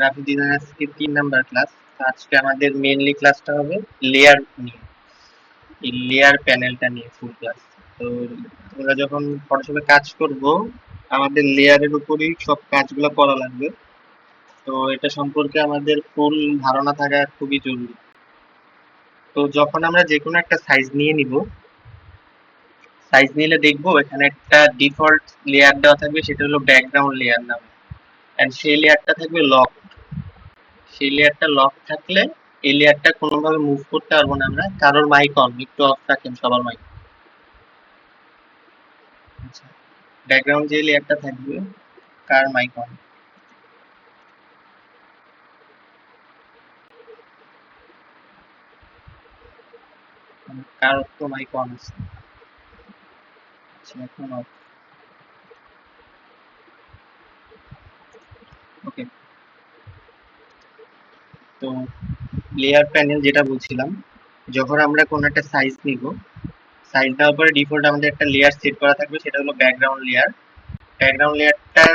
Graphic design আজকে তিন number class আজকে আমাদের মেইনলি ক্লাসটা হবে লেয়ার নিয়ে। এই লেয়ার প্যানেলটা নিয়ে ফুল ক্লাস তো আমরা যখন ফটোশপে কাজ করব, আমাদের লেয়ারের উপরই সব কাজগুলো করা লাগবে। তো এটা সম্পর্কে আমাদের ফুল ধারণা থাকা খুবই জরুরি। তো যখন আমরা যে কোনো একটা সাইজ নিয়ে নিব সাইজ নিলে দেখব এখানে একটা ডিফল্ট লেয়ার দেওয়া থাকবে, সেটা হলো ব্যাকগ্রাউন্ড লেয়ার নামে। এন্ড সেই লেয়ারটা থাকবে লক সেই লেয়ারটা লক থাকলে এই লেয়ারটা কোনোভাবে মুভ করতে পারব না আমরা। কারোর মাইক অন একটু অফ রাখেন সবার মাইক আচ্ছা ব্যাকগ্রাউন্ড যে লেয়ারটা থাকবে, কার মাইক অন কার তো মাইক অন আছে। আচ্ছা এখন অফ ওকে তো লেয়ার প্যানেল যেটা বলছিলাম, যখন আমরা কোনো একটা সাইজ নিব সাইজ দেওয়ার পরে ডিফল্ট আমাদের একটা লেয়ার সেট করা থাকবে, সেটা হলো ব্যাকগ্রাউন্ড লেয়ার ব্যাকগ্রাউন্ড লেয়ারটা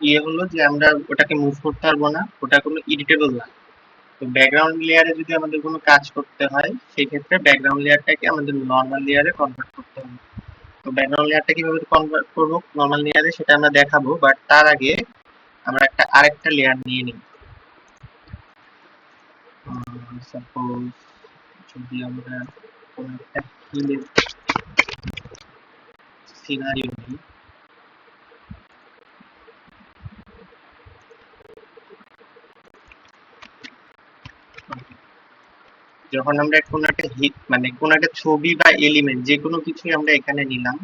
ইয়ে হলো যে আমরা ওটাকে মুভ করতে পারব না, ওটা কোনো এডিটেবল না। তো ব্যাকগ্রাউন্ড লেয়ারে যদি আমাদের কোনো কাজ করতে হয়, সেই ক্ষেত্রে ব্যাকগ্রাউন্ড লেয়ারটাকে আমাদের নর্মাল লেয়ারে কনভার্ট করতে হবে। তো ব্যাকগ্রাউন্ড লেয়ারটা কীভাবে কনভার্ট করব? নর্মাল লেয়ারে সেটা আমরা দেখাবো বাট তার আগে আমরা একটা আরেকটা লেয়ার নিয়ে নিই সাপোজ যদি আমরা কোনো একটা হিলের সিনারিও নিই যখন আমরা কোনো একটা হিট মানে কোনো একটা ছবি বা এলিমেন্ট যে কোনো কিছুই আমরা এখানে নিলাম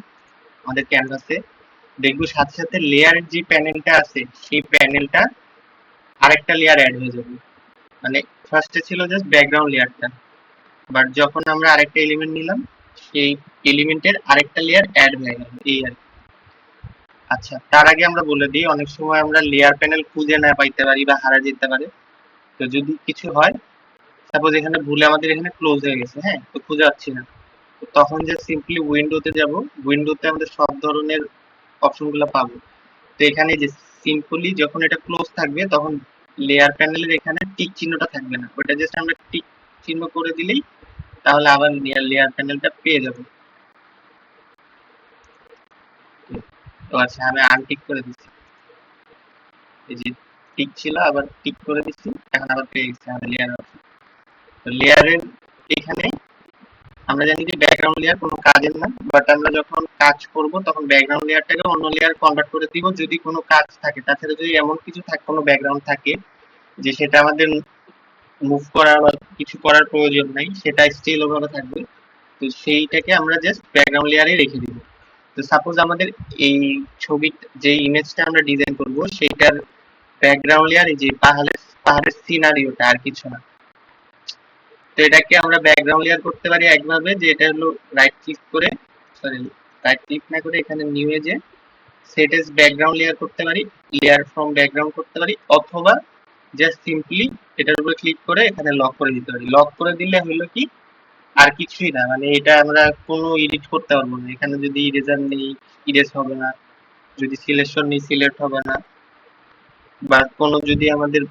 আমাদের ক্যানভাসে দেখব সাথে সাথে লেয়ারের যে প্যানেলটা আছে, সেই প্যানেলটা আরেকটা লেয়ার অ্যাড হয়ে যাবে। মানে ফার্স্টে ছিল জাস্ট ব্যাকগ্রাউন্ড লেয়ারটা বাট যখন আমরা আরেকটা এলিমেন্ট নিলাম, সেই এলিমেন্টের আরেকটা লেয়ার অ্যাড হয়ে গেল, এই আর। আচ্ছা তার আগে আমরা বলে দিই, অনেক সময় আমরা লেয়ার প্যানেল খুঁজে না পাইতে পারি বা হারা যেতে পারে। তো যদি কিছু হয় সাপোজ এখানে ভুলে আমাদের এখানে ক্লোজ হয়ে গেছে হ্যাঁ? তো খুঁজে পাচ্ছি না। তো তখন যে সিম্পলি উইন্ডোতে যাব উইন্ডোতে আমাদের সব ধরনের অপশনগুলো পাবো। তো এখানে যে সিম্পলি যখন এটা ক্লোজ থাকবে, তখন লেয়ার প্যানেলের এখানে টিক চিহ্নটা থাকবে না। ওটা জাস্ট আমরা টিক চিহ্ন করে দিলেই তাহলে আবার লেয়ার লেয়ার প্যানেলটা পেয়ে যাব। তো আচ্ছা আমি আনটিক করে দিচ্ছি। এই যে টিক ছিল, আবার টিক করে দিচ্ছি, এখন আবার পেয়ে গেছি আমাদের লেয়ার অপশন তো লেয়ারের এখানে আমরা জানি যে ব্যাকগ্রাউন্ড লেয়ার কোনো কাজের না বাট আমরা যখন কাজ করব তখন ব্যাকগ্রাউন্ড লেয়ারটাকে অন্য লেয়ার কনভার্ট করে দিব যদি কোনো কাজ থাকে। তাছাড়া যদি এমন কিছু থাকে, কোনো ব্যাকগ্রাউন্ড থাকে যে সেটা আমাদের মুভ করার বা কিছু করার প্রয়োজন নাই, সেটা স্টিল ওভাবে থাকবে, তো সেইটাকে আমরা জাস্ট ব্যাকগ্রাউন্ড লেয়ারে রেখে দিব। তো সাপোজ আমাদের এই ছবি যে ইমেজটা আমরা ডিজাইন করব, সেইটার ব্যাকগ্রাউন্ড লেয়ার যে পাহাড়ের পাহাড়ের সিনারিওটা আর কিছু না। তো এটাকে আমরা ব্যাকগ্রাউন্ড লেয়ার করতে পারি একভাবে, যে এটা হলো রাইট ক্লিক করে সরি রাইট ক্লিক না করে এখানে নিউ এজে সেট এস ব্যাকগ্রাউন্ড লেয়ার করতে পারি লেয়ার ফ্রম ব্যাকগ্রাউন্ড করতে পারি, অথবা জাস্ট সিম্পলি এটার উপরে ক্লিক করে এখানে লক করে দিতে পারি। লক করে দিলে হলো কি, আর কিছুই না মানে এটা আমরা কোনো এডিট করতে পারব না। এখানে যদি ইরেজার নেই ইরেজ হবে না, যদি সিলেকশন নেই সিলেক্ট হবে না, বা কোনো যদি আমাদের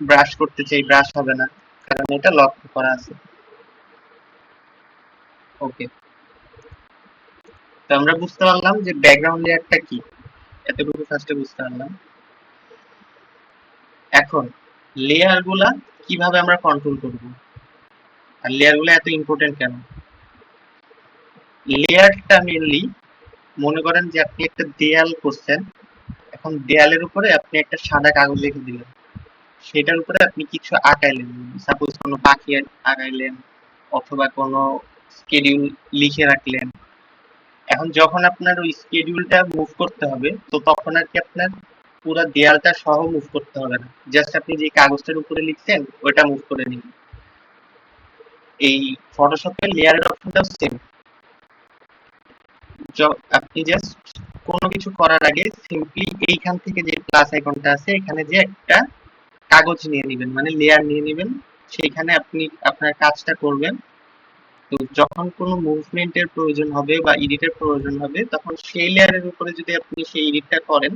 ব্রাশ করতে চাই ব্রাশ হবে না। কারণ এটা লক করা আছে। ওকে তো আমরা বুঝতে পারলাম যে ব্যাকগ্রাউন্ড লেয়ারটা কি। এতটুকু ফার্স্টে বুঝতে পারলাম। এখন লেয়ারগুলা কীভাবে আমরা কন্ট্রোল করব? আর লেয়ারগুলো এত ইম্পর্টেন্ট কেন? লেয়ারটা মেনলি মনে করেন যে আপনি একটা দেয়াল করছেন। এখন দেয়ালের উপরে আপনি একটা সাদা কাগজ রেখে দিলেন। সেটার উপরে আপনি কিছু আঁকাইলেন সাপোজ কোনো পাখি আঁকাইলেন অথবা কোনো স্কেডিউল লিখে রাখলেন। এখন যখন আপনার ওই স্কেডিউলটা মুভ করতে হবে, তো তখন আর কি আপনার পুরো দেয়ালটা সহ মুভ করতে হবে না। জাস্ট আপনি যে কাগজটার উপরে লিখছেন ওটা মুভ করে নিন। এই ফটোশপের লেয়ারের অপশনটাও সেম আপনি জাস্ট কোনো কিছু করার আগে সিম্পলি এইখান থেকে যে প্লাস আইকনটা আছে, এখানে যে একটা কাগজ নিয়ে নেবেন মানে লেয়ার নিয়ে নেবেন। সেইখানে আপনি আপনার কাজটা করবেন। তো যখন কোনো মুভমেন্টের প্রয়োজন হবে বা এডিটের প্রয়োজন হবে, তখন সেই লেয়ারের উপরে যদি আপনি সেই এডিটটা করেন,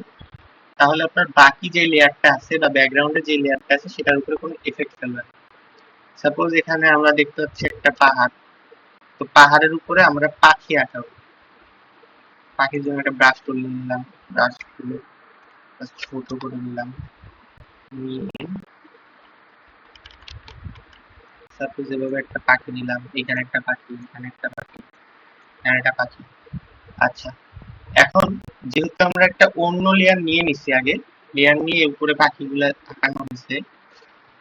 তাহলে আপনার বাকি যে লেয়ারটা আছে বা ব্যাকগ্রাউন্ডে যে লেয়ারটা আছে, সেটার উপরে কোনো এফেক্ট ফেলবে সাপোজ এখানে আমরা দেখতে পাচ্ছি একটা পাহাড়। তো পাহাড়ের উপরে আমরা পাখি আঁকাবো। পাখির জন্য একটা ব্রাশ তুলে নিলাম ব্রাশ তুলে ছোট করে নিলাম। সাপোজ এভাবে একটা পাখি নিলাম, এখানে একটা পাখি, এখানে একটা পাখি, এখানে একটা পাখি। আচ্ছা এখন যেহেতু আমরা একটা অন্য লেয়ার নিয়ে নিছি আগে লেয়ার নিয়ে উপরে পাখিগুলো হয়েছে,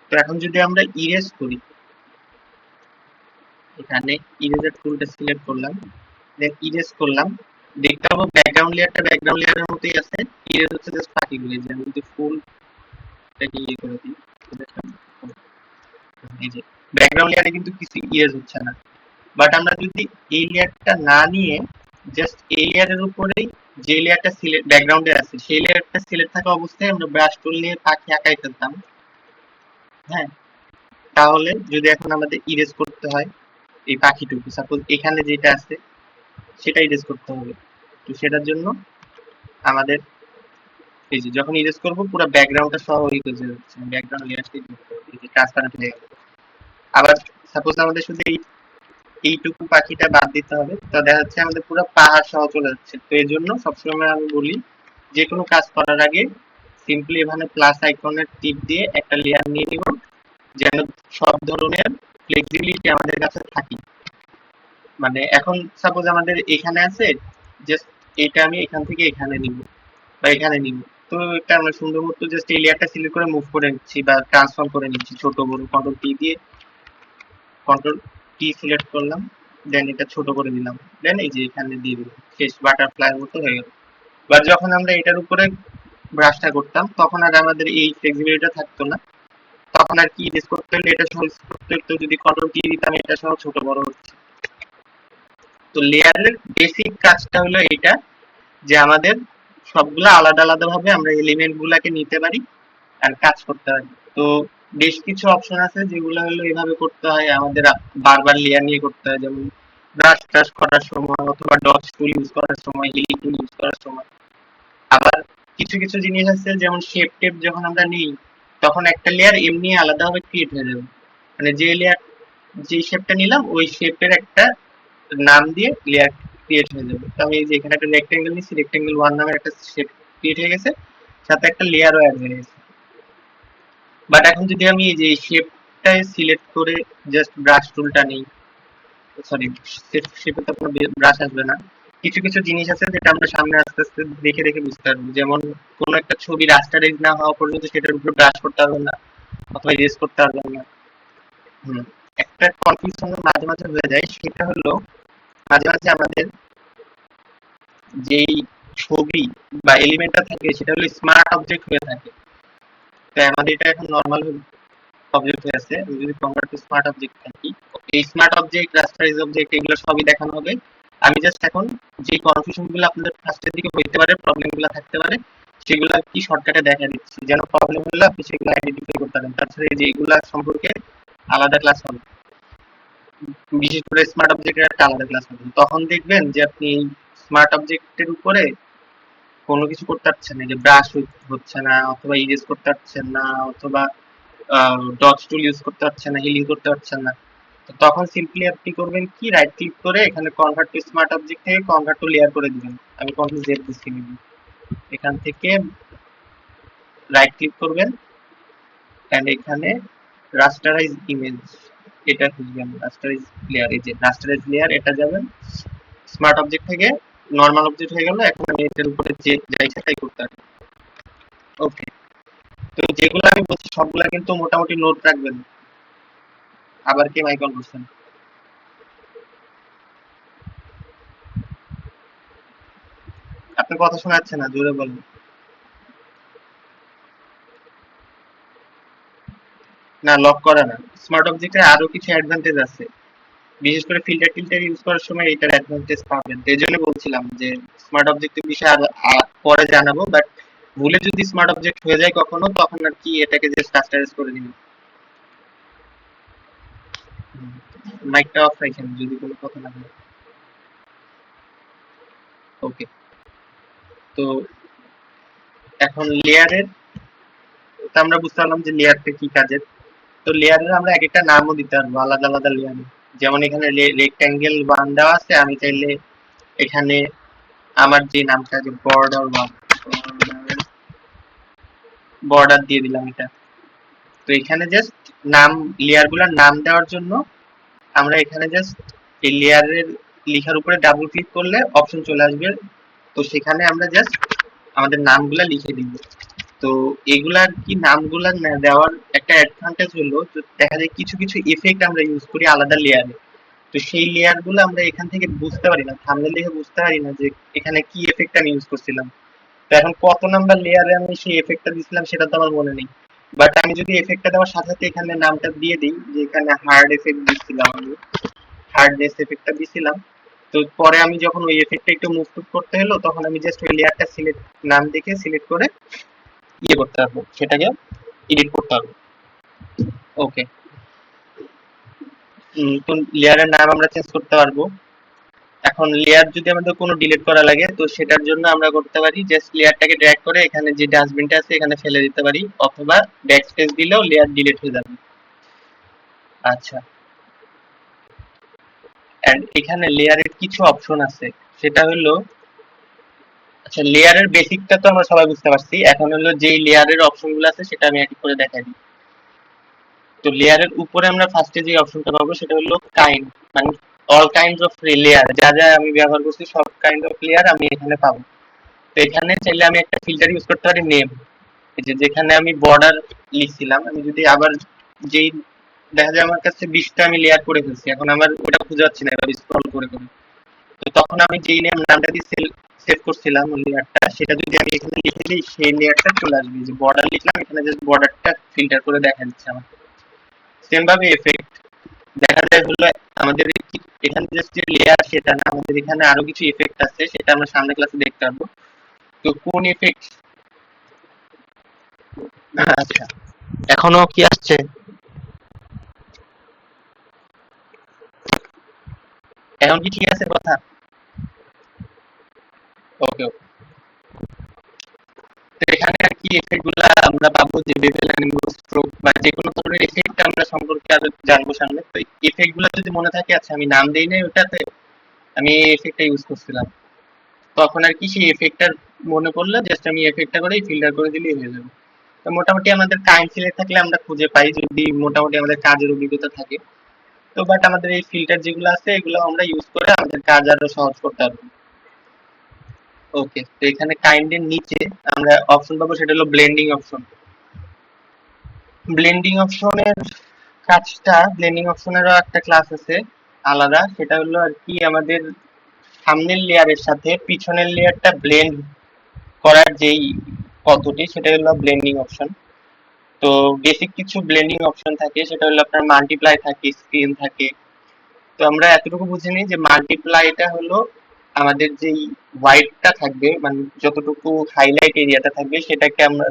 তো এখন যদি আমরা ইরেজ করি, এখানে ইরেজার টুলটা সিলেক্ট করলাম ইরেজ করলাম, দেখতে পাবো ব্যাকগ্রাউন্ড লেয়ারটা ব্যাকগ্রাউন্ড লেয়ারের মতোই আছে ইরেজ হচ্ছে জাস্ট পাখিগুলো যদি ফুল এটাকে ব্যাকগ্রাউন্ড লেয়ারে কিন্তু কিছু ইরেজ হচ্ছে না। বাট আমরা যদি এই লেয়ারটা না নিয়ে জাস্ট এই লেয়ারের উপরেই যে লেয়ারটা সিলেক্ট ব্যাকগ্রাউন্ডে আছে, সেই লেয়ারটা সিলেক্ট থাকা অবস্থায় আমরা ব্রাশ টুল নিয়ে পাখি আঁকাই ফেলতাম। হ্যাঁ? তাহলে যদি এখন আমাদের ইরেজ করতে হয় এই পাখিটুকু সাপোজ এখানে যেটা আছে সেটা ইরেজ করতে হবে। তো সেটার জন্য আমাদের এই যে যখন ইরেজ করব, পুরো ব্যাকগ্রাউন্ডটা সহ হয়ে যাচ্ছে ব্যাকগ্রাউন্ড লেয়ারটা এই যে ট্রান্সপারেন্ট হয়ে গেল। আবার সাপোজ আমাদের শুধু এই, এইটুকু পাখিটা বাদ দিতে হবে, তো দেখা যাচ্ছে আমাদের পুরো পাহাড় সহ চলে যাচ্ছে। তো এই জন্য সবসময় আমি বলি, যে কোনো কাজ করার আগে সিম্পলি এখানে প্লাস আইকনের টিপ দিয়ে একটা লেয়ার নিয়ে নিব, যেন সব ধরনের ফ্লেক্সিবিলিটি আমাদের কাছে থাকে। মানে এখন সাপোজ আমাদের এখানে আছে জাস্ট এটা আমি এখান থেকে এখানে নিব, বা এখানে নিব। তো এটা আমরা সুন্দর মতো জাস্ট এই লেয়ারটা সিলেক্ট করে মুভ করে নিচ্ছি বা ট্রান্সফর্ম করে নিচ্ছি ছোট বড়। কন্ট্রোল টি দিয়ে কন্ট্রোল টি সিলেক্ট করলাম দেন এটা ছোট করে দিলাম দেন এই যে এখানে দিয়ে দিলাম। শেষ বাটারফ্লাই মতো হয়ে গেল। এবার যখন আমরা এটার উপরে ব্রাশটা করতাম, তখন আর আমাদের এই ফ্লেক্সিবিলিটিটা থাকতো না। তখন আর কি ইরেজ করতে হলে এটা সহ করতে হতো। যদি কন্ট্রোল টি দিতাম, এটা সহ ছোট বড় হচ্ছে তো লেয়ারের বেসিক কাজটা হলো এটা যে আমাদের সবগুলো আলাদা আলাদা ভাবে আমরা এলিমেন্ট গুলাকে নিতে পারি আর কাজ করতে পারি। তো বেশ কিছু অপশন আছে যেগুলো হলো এভাবে করতে হয়, আমাদের বারবার লেয়ার নিয়ে করতে হয়, যেমন ব্রাশ টাশ করার সময় অথবা ডটস টুল ইউজ করার সময় হিলিং টুল ইউজ করার সময়। আবার কিছু কিছু জিনিস আছে, যেমন শেপ টেপ যখন আমরা নিই, তখন একটা লেয়ার এমনি আলাদাভাবে ক্রিয়েট হয়ে যাবে। মানে যে লেয়ার যে শেপটা নিলাম, ওই শেপের একটা নাম দিয়ে লেয়ার ক্রিয়েট হয়ে যাবে। তো এই যে এখানে একটা রেক্টেঙ্গেল নিচ্ছি রেক্টেঙ্গেল ওয়ান নামের একটা শেপ ক্রিয়েট হয়ে গেছে, সাথে একটা লেয়ারও অ্যাড হয়ে গেছে। বাট এখন যদি আমি এই যে শেপটাই সিলেক্ট করে জাস্ট ব্রাশ টুলটা নিই সরি শেপে তো কোনো ব্রাশ আসবে না। কিছু কিছু জিনিস আছে যেটা আমরা সামনে আস্তে আস্তে দেখে দেখে বুঝতে পারব। যেমন কোনো একটা ছবি রাস্টারাইজ না হওয়া পর্যন্ত সেটার উপর ব্রাশ করতে পারবেন না, অথবা ইরেজ করতে পারবেন না। হুম, একটা কনফিউশন মাঝে মাঝে হয়ে যায়, সেটা হলো মাঝে মাঝে আমাদের যেই ছবি বা এলিমেন্টটা থাকে, সেটা হলো স্মার্ট অবজেক্ট হয়ে থাকে। তাই আমাদের এটা এখন নর্মাল অবজেক্ট হয়ে আছে। যদি কনভার্ট টু স্মার্ট অবজেক্ট থাকি এই স্মার্ট অবজেক্ট রাস্টারাইজ অবজেক্ট এগুলো সবই দেখানো হবে। আমি জাস্ট এখন যে কনফিউশনগুলো আপনাদের ফার্স্টের দিকে হইতে পারে প্রবলেমগুলো থাকতে পারে, সেগুলো কি শর্টকাটে দেখা দিচ্ছি। যেন প্রবলেম হলে আপনি সেগুলো আইডেন্টিফাই করতে পারেন। তাছাড়া এই যে এগুলা সম্পর্কে আলাদা ক্লাস হবে। বিশেষ করে স্মার্ট অবজেক্টের একটা আলাদা ক্লাস হবে। তখন দেখবেন যে আপনি স্মার্ট অবজেক্টের উপরে কোনো কিছু করতে পারছেন না যে ব্রাশ হচ্ছে না, অথবা ইরেজ করতে পারছেন না, অথবা ডট টুল ইউজ করতে পারছেন না হিলিং করতে পারছেন না। তো তখন সিম্পলি আপনি করবেন কি? রাইট ক্লিক করে এখানে কনভার্ট টু স্মার্ট অবজেক্ট থেকে কনভার্ট টু লেয়ার করে দিবেন। আমি কন্ট্রোল জেড দিচ্ছি এখান থেকে রাইট ক্লিক করবেন। এন্ড এখানে রাস্টারাইজ ইমেজ এটা খুঁজবেন রাস্টারাইজ লেয়ার এই যে রাস্টারাইজ লেয়ার এটা যাবেন স্মার্ট অবজেক্ট থেকে নর্মাল অবজেক্ট হয়ে গেল, এখন আমি এটার উপরে যে যাই সেটাই করতে পারি। ওকে তো যেগুলো আমি বলছি, সবগুলা কিন্তু মোটামুটি নোট রাখবেন। আবার কি মাইক অন করছেন? আপনি কথা শোনা যাচ্ছে না, জোরে বলেন। না লক করা না। স্মার্ট অবজেক্টের আরও কিছু অ্যাডভান্টেজ আছে। বিশেষ করে ফিল্টার টিল্টার ইউজ করার সময় এটার অ্যাডভান্টেজ পাবেন। এই জন্য বলছিলাম যে স্মার্ট অবজেক্টের বিষয়ে আর পরে জানাব। বাট ভুলে যদি স্মার্ট অবজেক্ট হয়ে যায় কখনো, তখন আর কি এটাকে জাস্ট কাস্টারাইজ করে দিবেন মাইকটা অফ রাখেন, যদি কোনো কথা না হয়। ওকে তো এখন লেয়ারের আমরা বুঝতে পারলাম যে লেয়ারটা কি কাজের। তো লেয়ারের আমরা এক একটা নামও দিতে পারব, আলাদা আলাদা লেয়ারে যেমন এখানে রেক্ট্যাঙ্গেল ওয়ান দেওয়া আছে, আমি চাইলে এখানে আমার যে নামটা আছে বর্ডার ওয়ান বর্ডার দিয়ে দিলাম এটা। তো এখানে জাস্ট নাম লেয়ারগুলার নাম দেওয়ার জন্য আমরা এখানে জাস্ট এই লেয়ারের লেখার উপরে ডাবল ক্লিক করলে অপশন চলে আসবে। তো সেখানে আমরা জাস্ট আমাদের নামগুলা লিখে দিব। তো এগুলার কি নামগুলা দেওয়ার একটা অ্যাডভান্টেজ হলো দেখা যায় কিছু কিছু ইফেক্ট আমরা ইউজ করি আলাদা লেয়ারে তো সেই লেয়ারগুলো আমরা এখান থেকে বুঝতে পারি না থামনেল দেখে বুঝতে পারি না যে এখানে কি এফেক্ট আমি ইউজ করছিলাম। তো এখন কত নাম্বার লেয়ারে আমি সেই এফেক্টটা দিছিলাম সেটা তো আমার মনে নেই। বাট আমি যদি এফেক্টটা দেওয়ার সাথে সাথে এখানে নামটা দিয়ে দিই, যে এখানে হার্ড এফেক্ট দিচ্ছিলাম আমি হার্ডনেস এফেক্টটা দিছিলাম, তো পরে আমি যখন ওই এফেক্টটা একটু মুভ করতে হলো, তখন আমি জাস্ট ওই লেয়ারটা সিলেক্ট নাম দেখে সিলেক্ট করে ইয়ে করতে পারব সেটাকে এডিট করতে পারব ওকে তো লেয়ারের নাম আমরা চেঞ্জ করতে পারব। এখন লেয়ার যদি আমাদের কোনো ডিলিট করা লাগে, তো সেটার জন্য আমরা করতে পারি জাস্ট লেয়ারটাকে ড্র্যাগ করে এখানে যে ডাস্টবিনটা আছে, এখানে ফেলে দিতে পারি। অথবা ব্যাক স্পেস দিলেও লেয়ার ডিলিট হয়ে যাবে। আচ্ছা। এন্ড এখানে লেয়ারের কিছু অপশন আছে। সেটা হলো আচ্ছা লেয়ারের বেসিকটা তো আমরা সবাই বুঝতে পারছি। এখন হলো যেই লেয়ারের অপশনগুলো আছে, সেটা আমি এক করে দেখাই দিই। তো লেয়ারের উপরে আমরা ফার্স্টে যে অপশনটা পাবো, সেটা হলো কাইন্ড মানে অল কাইন্ড অফ লেয়ার যা যা আমি ব্যবহার করছি, সব কাইন্ড অফ লেয়ার আমি এখানে পাবো। তো এখানে চাইলে আমি একটা ফিল্টার ইউজ করতে পারি নেম যে যেখানে আমি বর্ডার লিখছিলাম, আমি যদি আবার যেই দেখা যায় আমার কাছে বিশটা আমি লেয়ার করে ফেলছি, এখন আমার ওটা খুঁজে পাচ্ছি না, এবার স্ক্রল করে করে। তো তখন আমি যেই নেম নামটা দিয়ে সেভ করছিলাম লেয়ারটা সেটা যদি আমি এখানে লিখে দিই, সেই লেয়ারটা চলে আসবে। যে বর্ডার লিখলাম, এখানে জাস্ট বর্ডারটা ফিল্টার করে দেখা দিচ্ছে আমাকে সেম ভাবে এফেক্ট দেখা যায় হলো আমাদের এখানে জাস্ট যে লেয়ার সেটা না, আমাদের এখানে আরও কিছু এফেক্ট আছে, সেটা আমরা সামনে ক্লাসে দেখতে পারব। তো কোন এফেক্ট আচ্ছা এখনও কি আসছে? এখন কি ঠিক আছে কথা? ওকে তো এখানে আর কি এফেক্ট আমরা পাবো যে অ্যানিমো স্ট্রোক বা যে কোনো ধরনের এফেক্ট আমরা সম্পর্কে আরও জানব সামনে। তো যদি মনে থাকে আচ্ছা আমি নাম দেই নাই ওটাতে, আমি এফেক্টটা ইউজ করছিলাম। তখন আর কি সেই এফেক্টটার মনে পড়লে জাস্ট আমি এফেক্টটা ফিল্টার করে দিলেই হয়ে যাবে। তো মোটামুটি আমাদের কাইন্ড সিলেক্ট থাকলে আমরা খুঁজে পাই যদি মোটামুটি আমাদের কাজের অভিজ্ঞতা থাকে। তো বাট আমাদের এই ফিল্টার যেগুলো আছে, এগুলো আমরা ইউজ করে আমাদের কাজ আরও সহজ করতে পারব। ওকে, তো এখানে কাইন্ডের নিচে আমরা অপশন পাবো, সেটা হলো ব্লেন্ডিং অপশন ব্লেন্ডিং অপশনের কাজটা ব্লেন্ডিং অপশনেরও একটা ক্লাস আছে, আলাদা। সেটা হলো আর কি আমাদের সামনের লেয়ারের সাথে পিছনের লেয়ারটা ব্লেন্ড করার যেই পদ্ধতি, সেটা হলো ব্লেন্ডিং অপশন তো বেসিক কিছু ব্লেন্ডিং অপশন থাকে, সেটা হলো আপনার মাল্টিপ্লাই থাকে স্ক্রিন থাকে। তো আমরা এতটুকু বুঝে নিই যে মাল্টিপ্লাইটা হলো আমাদের যেই হোয়াইটটা থাকবে মানে যতটুকু হাইলাইট এরিয়াটা থাকবে, সেটাকে আমরা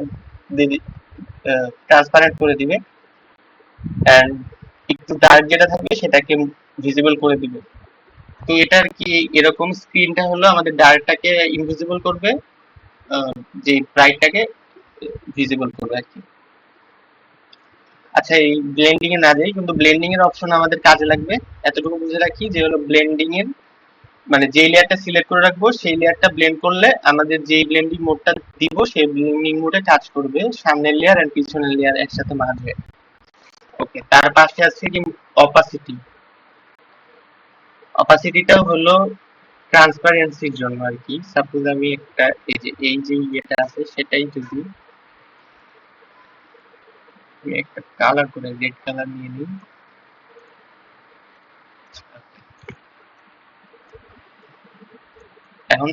ট্রান্সপারেন্ট করে দিবে। এন্ড একটু ডার্ক যেটা থাকবে, সেটাকে ভিজিবল করে দিবে। তো এটার কি এরকম স্ক্রিনটা হলো, আমাদের ডার্কটাকে ইনভিজিবল করবে যে ব্রাইটটাকে ভিজিবল করবে আর কি। আচ্ছা এই ব্লেন্ডিং এ না যাই, কিন্তু ব্লেন্ডিং এর অপশন আমাদের কাজে লাগবে। এতটুকু বুঝে রাখি যে হলো ব্লেন্ডিং এর মানে যে লেয়ারটা সিলেক্ট করে রাখব, সেই লেয়ারটা ব্লেন্ড করলে আমাদের যে ব্লেন্ডিং মোডটা দিব, সেই ব্লেন্ডিং মোডে কাজ করবে সামনের লেয়ার আর পিছনের লেয়ার একসাথে হয়ে ওকে তার পাশে আছে কি? অপাসিটি অপাসিটিটাও হলো ট্রান্সপারেন্সির জন্য আর কি। সাপোজ আমি একটা, এই যে এই যে ইয়েটা আছে, সেটাই যদি আমি একটা কালার করে রেড কালার নিয়ে নিই। এখন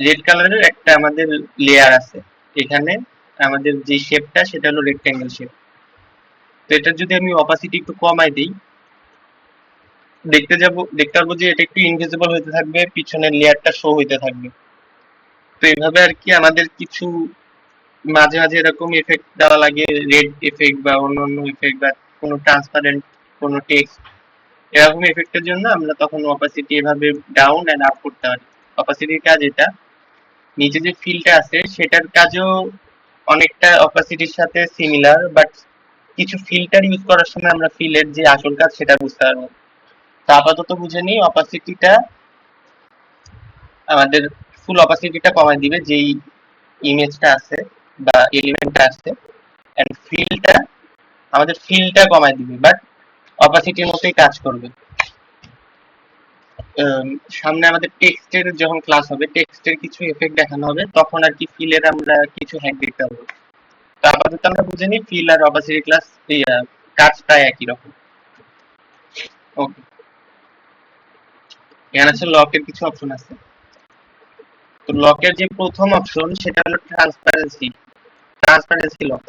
রেড কালারের একটা আমাদের লেয়ার আছে। এখানে আমাদের যে শেপটা সেটা হলো রেক্ট্যাঙ্গেল শেপ তো এটা যদি আমি অপাসিটি একটু কমাই দিই, দেখতে যাব, দেখতে পারব যে এটা একটু ইনভিজিবল হতে থাকবে, পিছনের লেয়ারটা শো হইতে থাকবে। তো এইভাবে আর কি আমাদের কিছু মাঝে মাঝে এরকম এফেক্ট দেওয়া লাগে রেড এফেক্ট বা অন্য অন্য এফেক্ট বা কোনো ট্রান্সপারেন্ট কোনো টেক্সট এরকম এফেক্টের জন্য আমরা তখন অপাসিটি এভাবে ডাউন এন্ড আপ করতে পারি। অপাসিটির কাজ এটা। নিচে যে ফিলটা আছে, সেটার কাজও অনেকটা অপাসিটির সাথে সিমিলার বাট কিছু ফিল্টার ইউজ করার সময় আমরা ফিলের যে আসল কাজ সেটা বুঝতে পারব। তো আপাতত বুঝে নিই অপাসিটিটা আমাদের ফুল অপাসিটিটা কমাই দিবে, যেই ইমেজটা আছে বা এলিমেন্টটা আছে এন্ড ফিলটা আমাদের ফিলটা কমাই দিবে বাট অপাসিটির মতোই কাজ করবে। সামনে আমাদের টেক্সটের যখন ক্লাস হবে টেক্সটের কিছু এফেক্ট দেখানো হবে, তখন আর কি ফিলের আমরা কিছু হ্যাক দেখতে পাবো। তো আপাতত আমরা বুঝে নিই ফিল আর অপাসিটি ক্লাস কাজ প্রায় একই রকম। ওকে এখানে আছে লকের কিছু অপশন আছে। তো লকের যে প্রথম অপশন সেটা হলো ট্রান্সপারেন্সি ট্রান্সপারেন্সি লক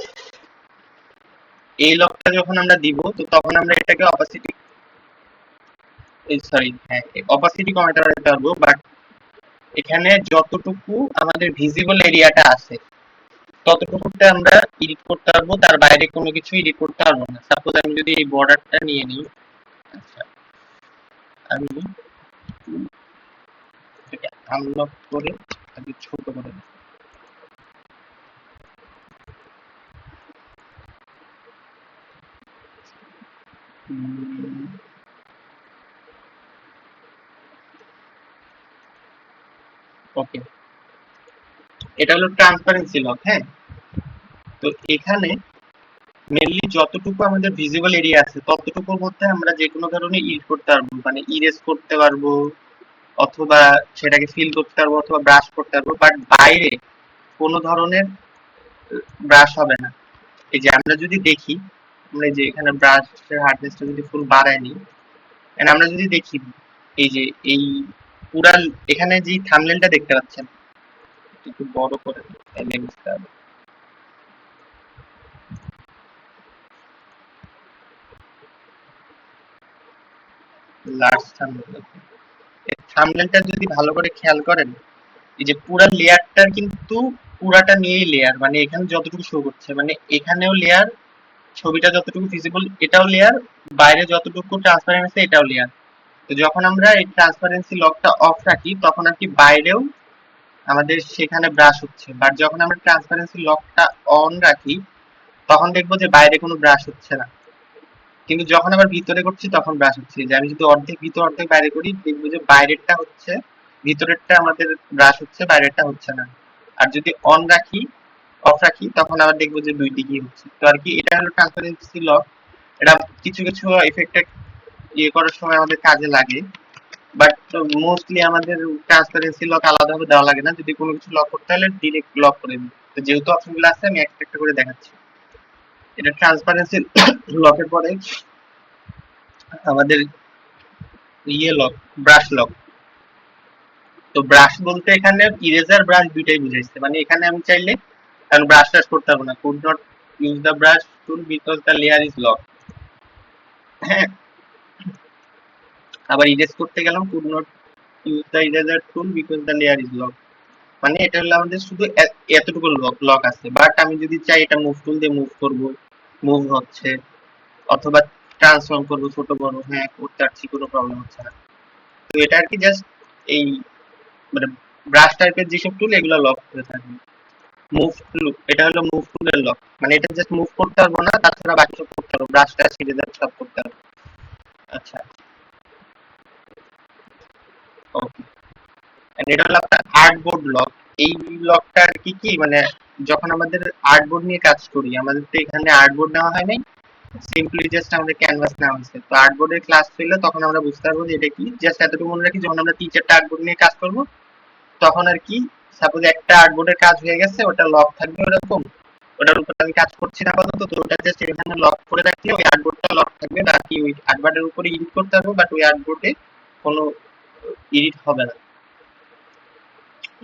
এই লকটা যখন আমরা দিব, তো তখন আমরা এটাকে অপাসিটি সরি হ্যাঁ অপাসিটি কমাতে পারব বাট এখানে যতটুকু আমাদের ভিজিবল এরিয়াটা আছে, ততটুকুতে আমরা এডিট করতে পারব, তার বাইরে কোনো কিছু এডিট করতে পারব না সাপোজ আমি যদি এই বর্ডারটা নিয়ে নিই আচ্ছা আমি আনলক করে আগে ছোট করে দিই। ওকে এটা হলো ট্রান্সপারেন্সি লক হ্যাঁ? তো এখানে মেনলি যতটুকু আমাদের ভিজিবল এরিয়া আছে, ততটুকুর মধ্যে আমরা যে কোনো ধরনের ইড করতে পারব মানে ইরেজ করতে পারব, অথবা সেটাকে ফিল করতে পারব, অথবা ব্রাশ করতে পারব বাট বাইরে কোনো ধরনের ব্রাশ হবে না। এই যে আমরা যদি দেখি, আমরা যে এখানে ব্রাশের হার্ডনেসটা যদি ফুল বাড়ায় নিই আমরা যদি দেখি, এই যে এই পুরা এখানে যে থামনেলটা দেখতে পাচ্ছেন, একটু বড় করে তাহলে বুঝতে যদি ভালো করে খেয়াল করেন, এই যে পুরা লেয়ারটার কিন্তু পুরাটা নিয়েই লেয়ার মানে এখানে যতটুকু শো করছে মানে এখানেও লেয়ার ছবিটা যতটুকু ভিজিবল এটাও লেয়ার বাইরে যতটুকু ট্রান্সপারেন্ট আছে, এটাও লেয়ার তো যখন আমরা এই ট্রান্সপারেন্সি লকটা অফ রাখি, তখন আর কি বাইরেও আমাদের সেখানে ব্রাশ হচ্ছে। বাট যখন আমরা ট্রান্সপারেন্সি লকটা অন রাখি, তখন দেখব যে বাইরে কোনো ব্রাশ হচ্ছে না। কিন্তু যখন আবার ভিতরে করছি, তখন ব্রাশ হচ্ছে। যে আমি যদি অর্ধেক ভিতর, অর্ধেক বাইরে করি, দেখব যে বাইরেরটা হচ্ছে, ভিতরেরটা আমাদের ব্রাশ হচ্ছে, বাইরেরটা হচ্ছে না। আর যদি অন রাখি অফ রাখি, তখন আবার দেখব যে দুই দিকেই হচ্ছে। তো আর কি এটা হলো ট্রান্সপারেন্সি লক এটা কিছু কিছু ইফেক্ট ইয়ে করার সময় আমাদের কাজে লাগে। বাট মোস্টলি আমাদের ট্রান্সপারেন্সি লক আলাদাভাবে দেওয়া লাগে না। যদি কোনো কিছু লক করতে হলে ডিরেক্ট লক করে দিই। তো যেহেতু অপশনগুলো আছে, আমি একটা একটা করে দেখাচ্ছি। এটা ট্রান্সপারেন্সি লকের পরে আমাদের ইয়ে লক ব্রাশ লক তো ব্রাশ বলতে এখানে ইরেজার ব্রাশ দুইটাই বুঝাইছে। মানে এখানে আমি চাইলে কারণ ব্রাশ টাশ করতে পারব না। Could not use the brush tool because the layer is lock হ্যাঁ আবার ইরেজ করতে গেলাম could not use the eraser tool because the layer is lock মানে এটা হলো আমাদের শুধু এতটুকু লক লক আছে। বাট আমি যদি চাই এটা মুভ টুল দিয়ে মুভ করব মুভ হচ্ছে। অথবা ট্রান্সফর্ম করব, ছোট, বড় হ্যাঁ করতে পারছি, কোনো প্রবলেম হচ্ছে না। তো এটা আর কি জাস্ট এই মানে ব্রাশ টাইপের যেসব টুল এগুলো লক করে থাকবে মুভ টুল এটা হলো মুভ টুলের লক মানে এটা জাস্ট মুভ করতে পারব না, তাছাড়া বাকি সব করতে পারব। ব্রাশ ইরেজার সব করতে পারব। আচ্ছা। এটা হলো আপনার আর্টবোর্ড লক এই লকটা আর কি কি? মানে যখন আমাদের আর্টবোর্ড নিয়ে কাজ করি, আমাদের তো এখানে আর্টবোর্ড নেওয়া হয় নাই। সিম্পলি জাস্ট আমাদের ক্যানভাস নেওয়া হয়েছে। তো আর্টবোর্ডের ক্লাস ফেললে তখন আমরা বুঝতে পারব যে এটা কি? জাস্ট এতটুকু মনে রাখি, যখন আমরা টিচারটা আর্টবোর্ড নিয়ে কাজ করব, তখন আর কি সাপোজ একটা আর্টবোর্ডের কাজ হয়ে গেছে, ওটা লক থাকবে ওরকম। ওটার উপর আমি কাজ করছি না আপাতত, তো ওটা জাস্ট এখানে লক করে রাখলে ওই আর্টবোর্ডটা লক থাকবে বাকি ওই আর্টবোর্ডের উপরে এডিট করতে পারব বাট ওই আর্টবোর্ডে কোনো এডিট হবে না।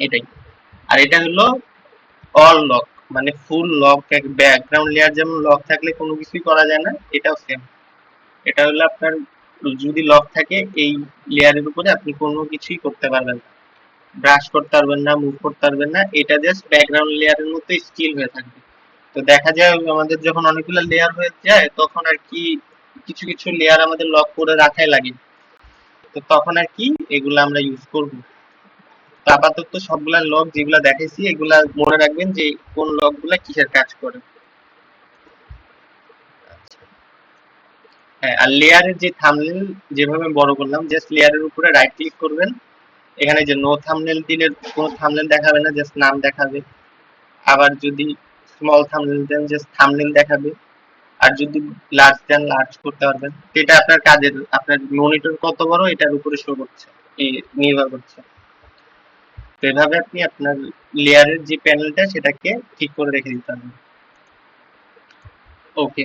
এটাই। আর এটা হলো অল লক মানে ফুল লক এক ব্যাকগ্রাউন্ড লেয়ার যেমন লক থাকলে কোনো কিছুই করা যায় না, এটাও সেম এটা হলো আপনার, যদি লক থাকে, এই লেয়ারের উপরে আপনি কোনো কিছুই করতে পারবেন না। ব্রাশ করতে পারবেন না মুভ করতে পারবেন না, এটা জাস্ট ব্যাকগ্রাউন্ড লেয়ারের মতো স্টিল হয়ে থাকবে। তো দেখা যায় আমাদের যখন অনেকগুলো লেয়ার হয়ে যায়, তখন আর কি কিছু কিছু লেয়ার আমাদের লক করে রাখাই লাগে। তো তখন আর কি এগুলো আমরা ইউজ করব। আপাতত সবগুলা লগ যেগুলা দেখাইছি, এগুলা মনে রাখবেন যে কোন লগগুলা কিসের কাজ করে। হ্যাঁ আর লেয়ারের যে থাম্বনেল যেভাবে বড় করলাম জাস্ট লেয়ারের উপরে রাইট ক্লিক করবেন। এখানে যে নো থাম্বনেল দিলে কোনো থাম্বনেল দেখাবে না জাস্ট নাম দেখাবে। আবার যদি স্মল থাম্বনেল দেন জাস্ট থাম্বনেল দেখাবে। আর যদি লার্জ দেন লার্জ করতে পারবেন। এটা আপনার কাজের, আপনার মনিটর কত বড়, এটার উপরে শো করছে। এই নির্ভর করছে। তো এভাবে আপনি আপনার লেয়ারের যে প্যানেলটা সেটাকে ঠিক করে রেখে দিতে পারবেন ওকে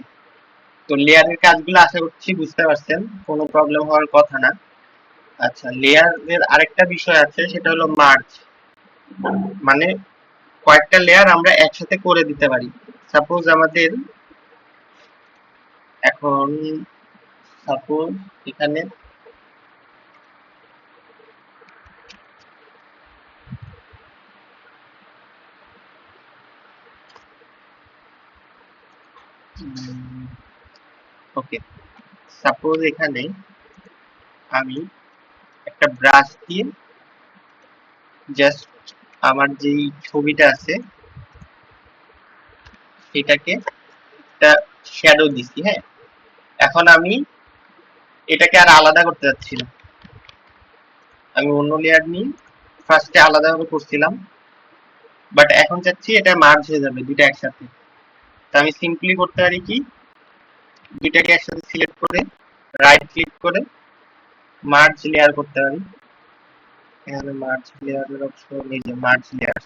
তো লেয়ারের কাজগুলো আশা করছি বুঝতে পারছেন, কোনো প্রবলেম হওয়ার কথা না। আচ্ছা লেয়ারের আরেকটা বিষয় আছে, সেটা হলো মার্জ মানে কয়েকটা লেয়ার আমরা একসাথে করে দিতে পারি। সাপোজ আমাদের এখন সাপোজ এখানে ওকে। সাপোজ এখানে আমি একটা ব্রাশ দিয়ে জাস্ট আমার যেই ছবিটা আছে, সেটাকে একটা শ্যাডো দিছি হ্যাঁ? এখন আমি এটাকে আর আলাদা করতে যাচ্ছি না আমি অন্য লেয়ার নিয়ে ফার্স্টে আলাদাভাবে করছিলাম বাট এখন চাচ্ছি এটা মার্জ হয়ে যাবে দুইটা একসাথে। তো আমি সিম্পলি করতে পারি কি? দুইটাকে একসাথে সিলেক্ট করে রাইট ক্লিক করে মার্জ লেয়ার করতে পারি। এখানে মার্জ লেয়ারের অপশন এই যে মার্জ লেয়ার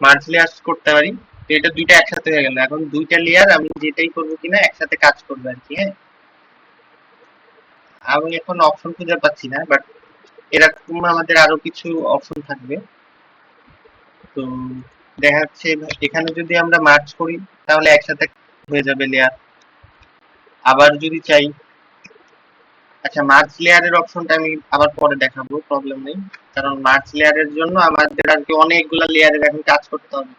মার্জ লেয়ার করতে পারি। তো এটা দুইটা একসাথে হয়ে গেল। এখন দুইটা লেয়ার আমি যেটাই করব কিনা একসাথে কাজ করবে আর কি হ্যাঁ? আমি এখন অপশন খুঁজে পাচ্ছি না বাট এরকম আমাদের আরও কিছু অপশন থাকবে। তো দেখা যাচ্ছে এখানে যদি আমরা মার্চ করি তাহলে একসাথে হয়ে যাবে লেয়ার আবার যদি চাই আচ্ছা মার্চ লেয়ারের অপশনটা আমি আবার পরে দেখাবো প্রবলেম নেই। কারণ মার্চ লেয়ারের জন্য আমাদের আর কি অনেকগুলো লেয়ারের এখন কাজ করতে হবে।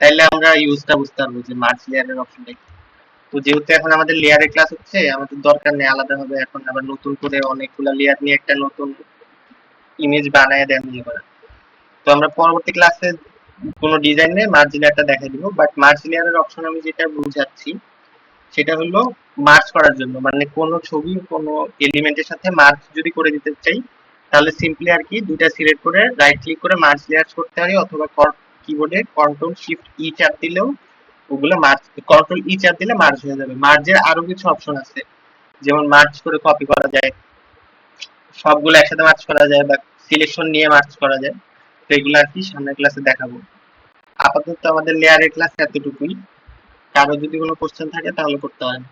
তাইলে আমরা ইউজটা বুঝতে পারব যে মার্চ লেয়ারের অপশনটা কি। তো যেহেতু এখন আমাদের লেয়ারের ক্লাস হচ্ছে, আমাদের দরকার নেই, আলাদা হবে। এখন আবার নতুন করে অনেকগুলো লেয়ার নিয়ে একটা নতুন ইমেজ বানায় দেন ইয়ে করা তো আমরা পরবর্তী ক্লাসে কোনো ডিজাইন নিয়ে মার্জ লেয়ারটা দেখাই দিব বাট মার্জ লেয়ারের অপশন আমি যেটা বুঝাচ্ছি, সেটা হলো মার্জ করার জন্য। মানে কোনো ছবি, কোনো এলিমেন্টের সাথে মার্জ যদি করে দিতে চাই, তাহলে সিম্পলি আর কি দুইটা সিলেক্ট করে রাইট ক্লিক করে মার্জ লেয়ার করতে পারি অথবা কিবোর্ডে কন্ট্রোল শিফট ই চাপ দিলেও ওগুলো মার্চ কন্ট্রোল ই চাপ দিলে মার্জ হয়ে যাবে। মার্জের আরও কিছু অপশন আছে, যেমন মার্চ করে কপি করা যায়, সবগুলো একসাথে মার্চ করা যায় বা সিলেকশন নিয়ে মার্চ করা যায়। তো এগুলো আর কি সামনের ক্লাসে দেখাবো। আপাতত আমাদের লেয়ারের ক্লাস এতটুকুই। কারও যদি কোনো কোশ্চেন থাকে তাহলে করতে পারেন।